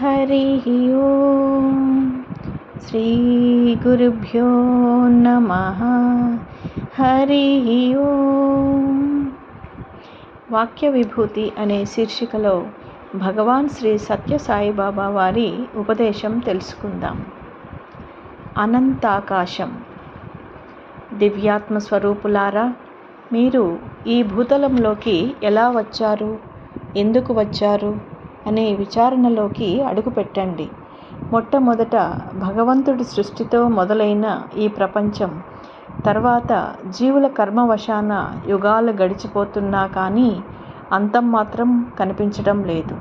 హరి ఓం. శ్రీ గురుభ్యో నమ. హరి ఓం. వాక్య విభూతి అనే శీర్షికలో భగవాన్ శ్రీ సత్యసాయిబాబా వారి ఉపదేశం తెలుసుకుందాం. అనంతాకాశం. దివ్యాత్మ స్వరూపులారా మీరు ఈ భూతలంలోకి ఎలా వచ్చారు? ఎందుకు వచ్చారు? అనే విచారణలోకి అడుగుపెట్టండి. మొట్టమొదట భగవంతుడి సృష్టితో మొదలైన ఈ ప్రపంచం తర్వాత జీవుల కర్మవశాన యుగాలు గడిచిపోతున్నా కానీ అంతం మాత్రం కనిపించడం లేదు.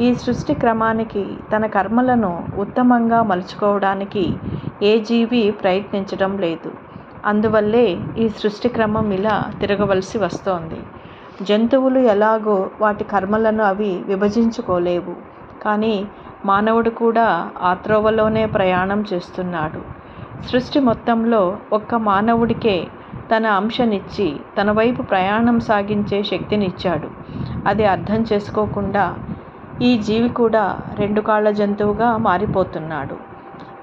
ఈ సృష్టి క్రమానికి తన కర్మలను ఉత్తమంగా మలుచుకోవడానికి ఏ జీవి ప్రయత్నించడం లేదు. అందువల్లే ఈ సృష్టి క్రమం ఇలా తిరగవలసి వస్తోంది. జంతువులు ఎలాగో వాటి కర్మలను అవి విభజించుకోలేవు. కానీ మానవుడు కూడా ఆ త్రోవలోనే ప్రయాణం చేస్తున్నాడు. సృష్టి మొత్తంలో ఒక్క మానవుడికే తన అంశనిచ్చి తన వైపు ప్రయాణం సాగించే శక్తినిచ్చాడు. అది అర్థం చేసుకోకుండా ఈ జీవి కూడా రెండు కాళ్ళ జంతువుగా మారిపోతున్నాడు.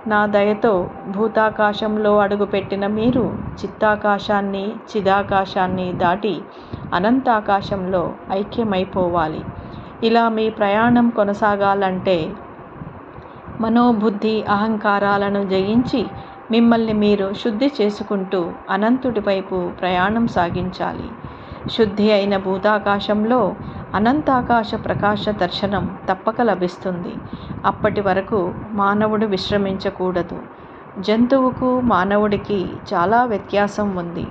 నా దయతో భూతాకాశంలో అడుగుపెట్టిన మీరు చిత్తాకాశాన్ని చిదాకాశాన్ని దాటి అనంతాకాశంలో ఐక్యమైపోవాలి. ఇలా మీ ప్రయాణం కొనసాగాలంటే మనోబుద్ధి అహంకారాలను జయించి మిమ్మల్ని మీరు శుద్ధి చేసుకుంటూ అనంతుడి వైపు ప్రయాణం సాగించాలి. శుద్ధి అయిన భూతాకాశంలో అనంతాకాశ ప్రకాశ దర్శనం తప్పక లభిస్తుంది. అప్పటి వరకు మానవుడు విశ్రమించకూడదు. జంతువుకు మానవుడికి చాలా వ్యత్యాసం ఉంది.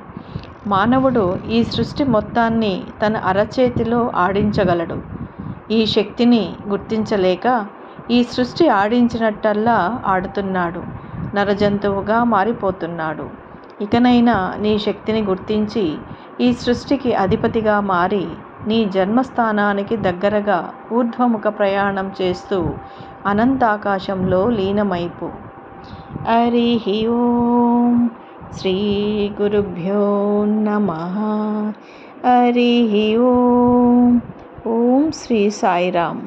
మానవుడు ఈ సృష్టి మొత్తాన్ని తన అరచేతిలో ఆడించగలడు. ఈ శక్తిని గుర్తించలేక ఈ సృష్టి ఆడించినట్టల్లా ఆడుతున్నాడు. నరజంతువుగా మారిపోతున్నాడు. ఇకనైనా నీ శక్తిని గుర్తించి ఈ సృష్టికి అధిపతిగా మారి నీ జన్మస్థానానికి దగ్గరగా ఊర్ధ్వముఖ ప్రయాణం చేస్తూ అనంతాకాశంలో లీనమైపు. హరి ఓం శ్రీ గురుభ్యో నమ. హరి ఓం. ఓం శ్రీ సాయిరామ్.